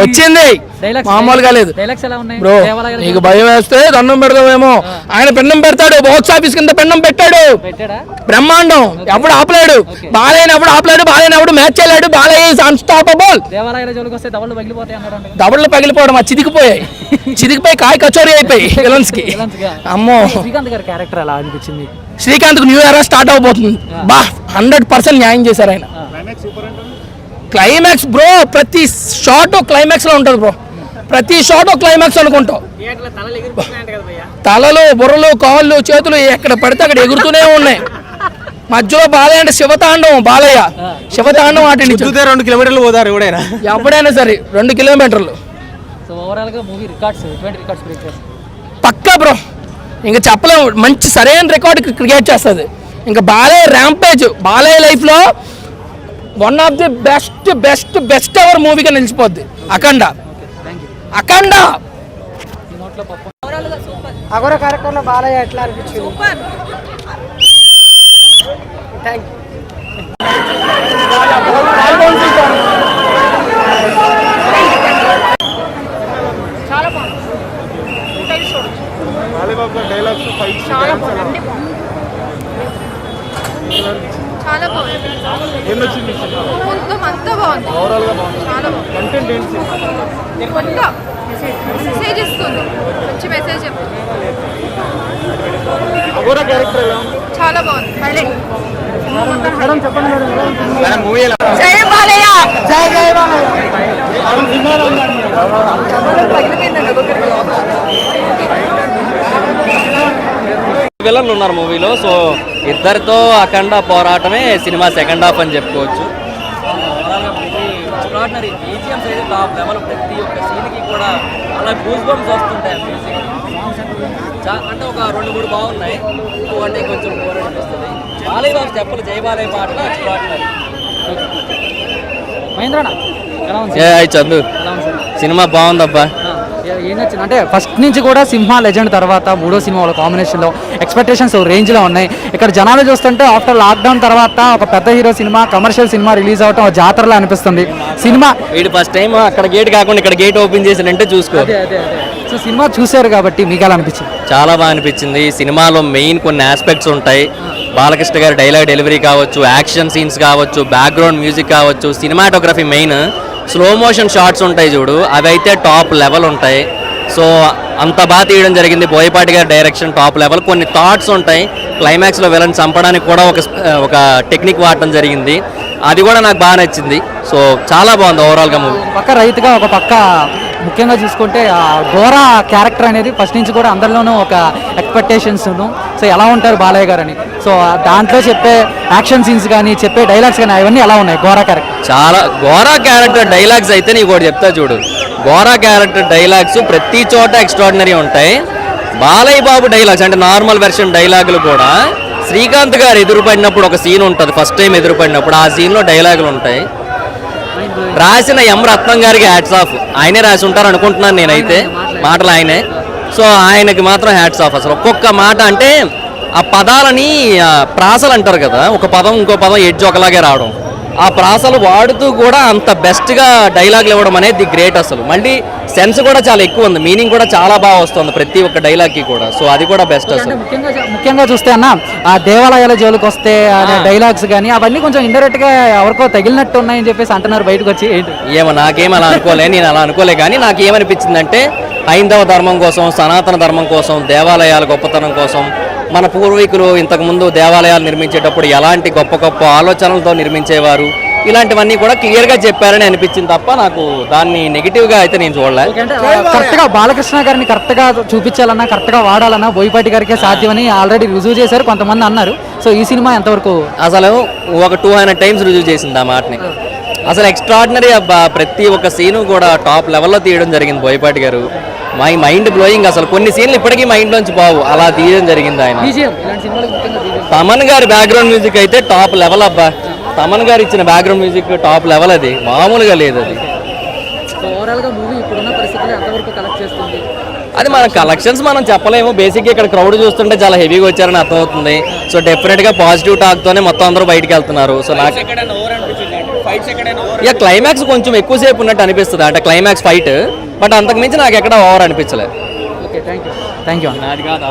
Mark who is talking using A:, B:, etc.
A: వచ్చింది. మామూలుగా లేదు. బ్రో నీకు భయం వేస్తే దండం పెడదామేమో. ఆయన పెండం పెడతాడు బాక్స్ ఆఫీస్ కింద పెండం పెట్టాడు.
B: పెట్టాడా?
A: బ్రహ్మాండం. ఎప్పుడు ఆపలేడు. బాలయ్య ఎప్పుడు ఆపలేడు బాలయ్య ఎప్పుడు మ్యాచ్ చేయలేడు. బాలయ్య అన్స్టాపబుల్ దవడలు పగిలిపోవడం ఆ చితికిపోయాయి. చితికిపోయి కాయ కచోరీ అయిపోయి విలన్స్కి. అమ్మో.
B: శ్రీకాంత్ గారి క్యారెక్టర్ ఎలా అనిపించింది?
A: శ్రీకాంత్ న్యూ ఇయర్ స్టార్ట్ అవబోతుంది బా హండ్రెడ్ పర్సెంట్ న్యాయం చేశారు ఆయన. క్లైమాక్స్ బ్రో ప్రతి షాట్ క్లైమాక్స్లో ఉంటుంది బ్రో. ప్రతి షాట్ క్లైమాక్స్ అనుకుంటాం తలలు బుర్రలు కాళ్ళు చేతులు ఎక్కడ పడితే అక్కడ ఎగురుతూనే ఉన్నాయి. మధ్యలో బాలయ్య అంటే శివతాండవం బాలయ్య. శివతాండవం
C: చూస్తే రెండు కిలోమీటర్లు పోతారు ఎవడైనా.
A: ఎప్పుడైనా సరే రెండు కిలోమీటర్లు.
B: సో ఓవరాల్గా మూవీ రికార్డ్స్ ఎటువంటి రికార్డ్స్ బ్రేక్ చేస్తుంది
A: పక్కా బ్రో. ఇంకా చెప్పలేము. మంచి సరైన రికార్డ్ క్రియేట్ చేస్తుంది. ఇంకా బాలయ్య ర్యాంపేజ్ బాలయ్య లైఫ్లో one of the best best best ever మూవీగా నిలిచిపోద్ది. అఖండ. అఖండ!
D: అగోర క్యారెక్టర్లో బాలయ్య ఎట్లా అనిపించింది? థ్యాంక్
E: చాలా బాగుంది. మొత్తం అంతా బాగుంది. చాలా బాగుంది. కొంత మెసేజ్ ఇస్తుంది. మంచి మెసేజ్ చెప్తుంది చాలా బాగుంది. హైలైట్
C: మూవీ ఎలా
E: బాలయ్య!
D: బాలయ్య!
F: విలన్లు ఉన్నారు మూవీలో సో ఇద్దరితో అఖండ పోరాటమే సినిమా సెకండ్ హాఫ్ అని చెప్పుకోవచ్చు. కూడా అలా గూస్ బంప్స్ వస్తుంటాయి అంటే ఒక రెండు మూడు బాగున్నాయి. అంటే కొంచెం బోర్ అనిపిస్తుంది. బాలయ్య బాబు చెప్పలు జై బాలయ్య పాటలు ఎక్స్ట్రాడినరీ
B: మహేంద్రనా? ఎలా ఉంది
F: ఏ చందు. సినిమా బాగుందబ్బా.
B: ఏ- నచ్చింది? అంటే ఫస్ట్ నుంచి కూడా సింహ లెజెండ్ తర్వాత మూడో సినిమా వాళ్ళ కాంబినేషన్లో ఎక్స్పెక్టేషన్స్ రేంజ్లో ఉన్నాయి. ఇక్కడ జనాలు చూస్తుంటే ఆఫ్టర్ లాక్డౌన్ తర్వాత ఒక పెద్ద hero cinema commercial cinema release అవటం ఒక జాతరలా అనిపిస్తుంది. సినిమా
F: వీడు ఫస్ట్ టైం అక్కడ గేట్ కాకుండా ఇక్కడ గేట్ ఓపెన్ చేసినంటే చూసుకో.
B: సో సినిమా చూశారు కాబట్టి మీకు ఎలా అనిపించింది?
F: చాలా బాగా అనిపించింది. ఈ సినిమాలో మెయిన్ కొన్ని ఆస్పెక్ట్స్ ఉంటాయి. బాలకృష్ణ గారి డైలాగ్ డెలివరీ కావచ్చు యాక్షన్ సీన్స్ కావచ్చు బ్యాక్గ్రౌండ్ మ్యూజిక్ కావచ్చు cinematography main slow motion shots ఉంటాయి చూడు అవి అయితే టాప్ లెవెల్ ఉంటాయి. సో అంత బాగా తీయడం జరిగింది. బోయపాటి గారి డైరెక్షన్ టాప్ లెవెల్ కొన్ని థాట్స్ ఉంటాయి. క్లైమాక్స్లో విలన్ చంపడానికి కూడా ఒక ఒక టెక్నిక్ వాడటం జరిగింది. అది కూడా నాకు బాగా నచ్చింది. సో చాలా బాగుంది ఓవరాల్గా మూవీ
B: పక్క రైతుగా ఒక పక్క ముఖ్యంగా చూసుకుంటే ఆ గోరా క్యారెక్టర్ అనేది ఫస్ట్ నుంచి కూడా అందరిలోనూ ఒక ఎక్స్పెక్టేషన్స్ సో ఎలా ఉంటారు బాలయ్య గారు అని సో దాంట్లో చెప్పే యాక్షన్ సీన్స్ కానీ చెప్పే డైలాగ్స్ కానీ అవన్నీ ఎలా ఉన్నాయి? గోరా క్యారెక్టర్.
F: చాలా గోరా క్యారెక్టర్ డైలాగ్స్ అయితే నీకు ఒకటి చెప్తా చూడు. గోరా క్యారెక్టర్ డైలాగ్స్ ప్రతి చోట ఎక్స్ట్రాడినరీ ఉంటాయి. బాలయ్య బాబు డైలాగ్స్ అంటే నార్మల్ వెర్షన్ డైలాగులు కూడా శ్రీకాంత్ గారు ఎదురుపడినప్పుడు ఒక సీన్ ఉంటుంది ఫస్ట్ టైం ఎదురుపడినప్పుడు. ఆ సీన్లో డైలాగులు ఉంటాయి. రాసిన ఎం రత్నం గారికి హ్యాట్స్ ఆఫ్ ఆయనే రాసి ఉంటారు అనుకుంటున్నాను నేనైతే. మాటలు ఆయనే. సో ఆయనకి మాత్రం హ్యాట్స్ ఆఫ్ అసలు. ఒక్కొక్క మాట అంటే ఆ పదాలని ప్రాసలు అంటారు కదా. ఒక పదం ఇంకో పదం ఎడ్జ్ ఒకలాగే రావడం. ఆ ప్రాసలు వాడుతూ కూడా అంత బెస్ట్గా డైలాగులు ఇవ్వడం అనేది గ్రేట్ అసలు. మళ్ళీ సెన్స్ కూడా చాలా ఎక్కువ ఉంది. మీనింగ్ కూడా చాలా బాగా వస్తుంది ప్రతి ఒక్క డైలాగ్కి కూడా. సో అది కూడా బెస్ట్ అసలు.
B: ముఖ్యంగా ముఖ్యంగా చూస్తే అన్న ఆ దేవాలయాల జోలికి వస్తే డైలాగ్స్ కానీ అవన్నీ కొంచెం ఇండైరెక్ట్గా ఎవరికో తగిలినట్టు ఉన్నాయని చెప్పేసి అంటున్నారు బయటకు వచ్చి
F: ఏమో నాకేం అలా అనుకోలే నేను అలా అనుకోలే కానీ నాకు ఏమనిపించిందంటే హైందవ ధర్మం కోసం సనాతన ధర్మం కోసం దేవాలయాల గొప్పతనం కోసం మన పూర్వీకులు ఇంతకుముందు దేవాలయాలు నిర్మించేటప్పుడు ఎలాంటి గొప్ప గొప్ప ఆలోచనలతో నిర్మించేవారు? ఇలాంటివన్నీ కూడా క్లియర్గా చెప్పారని అనిపించింది తప్ప నాకు దాన్ని నెగిటివ్గా అయితే నేను చూడలే.
B: అంటే కరెక్ట్గా బాలకృష్ణ గారిని కరెక్ట్గా చూపించాలన్నా కరెక్ట్గా వాడాలన్నా బోయపాటి గారికే సాధ్యమని ఆల్రెడీ రుజువు చేశారు కొంతమంది అన్నారు. సో ఈ సినిమా ఎంతవరకు
F: అసలు ఒక టూ హండ్రెడ్ టైమ్స్ రుజువు చేసింది ఆ మాటని. అసలు ఎక్స్ట్రాడినరీ అబ్బా ప్రతి ఒక్క సీను కూడా టాప్ లెవెల్లో తీయడం జరిగింది బోయపాటి గారు. మై మైండ్ బ్లోయింగ్ అసలు కొన్ని సీన్లు ఇప్పటికీ మైండ్లోంచి బావు అలా తీయడం జరిగింది ఆయన. తమన్ గారి బ్యాక్గ్రౌండ్ మ్యూజిక్ అయితే టాప్ లెవెల్ అబ్బా. తమన్ గారు ఇచ్చిన బ్యాక్గ్రౌండ్ మ్యూజిక్ టాప్ లెవెల్ అది. మామూలుగా లేదు అది.
B: సో ఓవరాల్గా మూవీ ఇప్పుడున్న పరిస్థితుల్లో ఎంతవరకు కలెక్ట్ చేస్తుంది?
F: అది మన కలెక్షన్స్ మనం చెప్పలేము. బేసిక్గా ఇక్కడ క్రౌడ్ చూస్తుంటే చాలా హెవీగా వచ్చారని అర్థమవుతుంది. సో డెఫినెట్గా పాజిటివ్ టాక్తోనే మొత్తం అందరూ బయటికి వెళ్తున్నారు. సో నాకు ఇక క్లైమాక్స్ కొంచెం ఎక్కువసేపు ఉన్నట్టు అనిపిస్తుంది. అంటే క్లైమాక్స్ ఫైట్ బట్ అంతకుమించి నాకు ఎక్కడ ఓవర్ అనిపించలేదు.
B: Okay thank you thank you
F: నాది కాదు